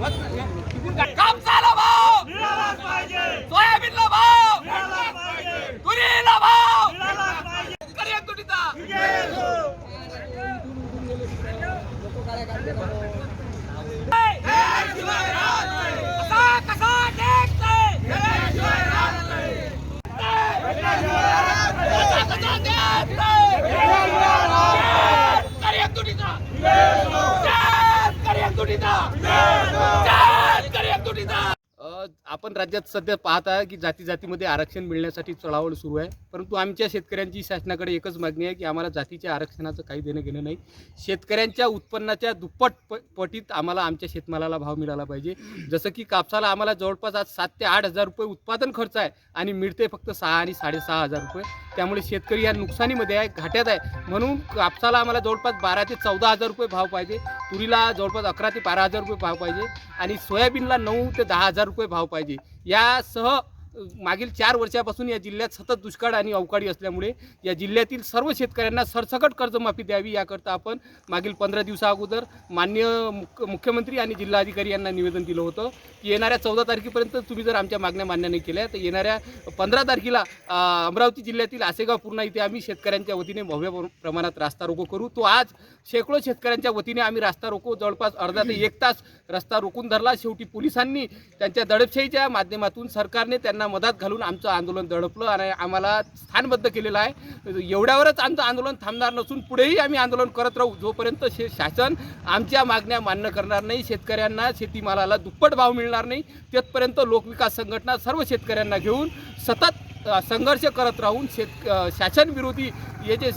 नाही कापसाला भाव सोयाबीनला भाव तुरीला भाव शेतकरी एकजुटीचा कसा कसा देत नाही अ, आपण राज्यात सध्या पाहत आहे की जाती जातीमध्ये आरक्षण मिळण्यासाठी चळावळ सुरू आहे. परंतु आमच्या शेतकऱ्यांची शासनाकडे एकच मागणी आहे की आम्हाला जातीच्या आरक्षणाचं काही देणं घेणं नाही. शेतकऱ्यांच्या उत्पन्नाच्या दुप्पट प पटीत आम्हाला आमच्या शेतमालाला भाव मिळाला पाहिजे. जसं की कापसाला आम्हाला जवळपास आज सात ते आठ हजार रुपये उत्पादन खर्च आहे आणि मिळते फक्त सहा आणि साडेसहा हजार रुपये. त्यामुळे शेतकरी या नुकसानीमध्ये आहे घाट्यात आहे. म्हणून कापसाला आम्हाला जवळपास बारा ते चौदा हजार रुपये भाव पाहिजे. तुरीला जवळपास अकरा ते बारा हजार रुपये भाव पाहिजे. आणि सोयाबीनला नऊ ते दहा हजार रुपये भाव पाहिजे. यासह मागील चार वर्षापासून या जिल्ह्यात सतत दुष्काळ आणि अवकाळी असल्यामुळे या जिल्ह्यातील सर्व शेतकऱ्यांना सरसकट कर्जमाफी द्यावी याकरता आपण मागील पंधरा दिवसा अगोदर मान्य मुख्य मुख्यमंत्री आणि जिल्हाधिकारी यांना निवेदन दिलं होतं की येणाऱ्या चौदा तारखेपर्यंत तुम्ही जर आमच्या मागण्या मान्य नाही केल्या तर येणाऱ्या पंधरा तारखेला अमरावती जिल्ह्यातील आसेगाव पूर्णा इथे आम्ही शेतकऱ्यांच्या वतीने भव्य प्र- प्रमाणात रास्ता रोको करू. तो आज शेकडो शेतकऱ्यांच्या वतीने आम्ही रास्ता रोको. जवळपास अर्धा ते एक तास रस्ता रोखून धरला. शेवटी पोलिसांनी त्यांच्या दडपशाहीच्या माध्यमातून सरकारने त्यांना त्यांना मदत घालून आमचं आंदोलन दडपलं आणि आम्हाला स्थानबद्ध केलेलं आहे. एवढ्यावरच आमचं आंदोलन थांबणार नसून पुढेही आम्ही आंदोलन करत राहू. जोपर्यंत शे शासन आमच्या मागण्या मान्य करणार नाही शेतकऱ्यांना शेतीमालाला दुप्पट भाव मिळणार नाही तिथपर्यंत लोकविकास संघटना सर्व शेतकऱ्यांना घेऊन सतत संघर्ष करत राहून शेत शासनविरोधी शासन विरोधी हे जे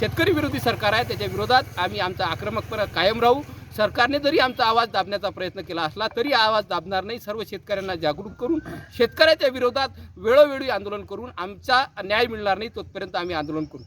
शेतकरी विरोधी सरकार आहे त्याच्या विरोधात आम्ही आमचा आक्रमकपणा कायम राहू. सरकारने जरी आमचा आवाज दाबण्याचा प्रयत्न केला असला तरी आवाज दाबणार नाही. सर्व शेतकऱ्यांना जागरूक करून शेतकऱ्याच्या विरोधात वेळोवेळी आंदोलन करून आमचा न्याय मिळणार नाही तोपर्यंत आम्ही आंदोलन करू.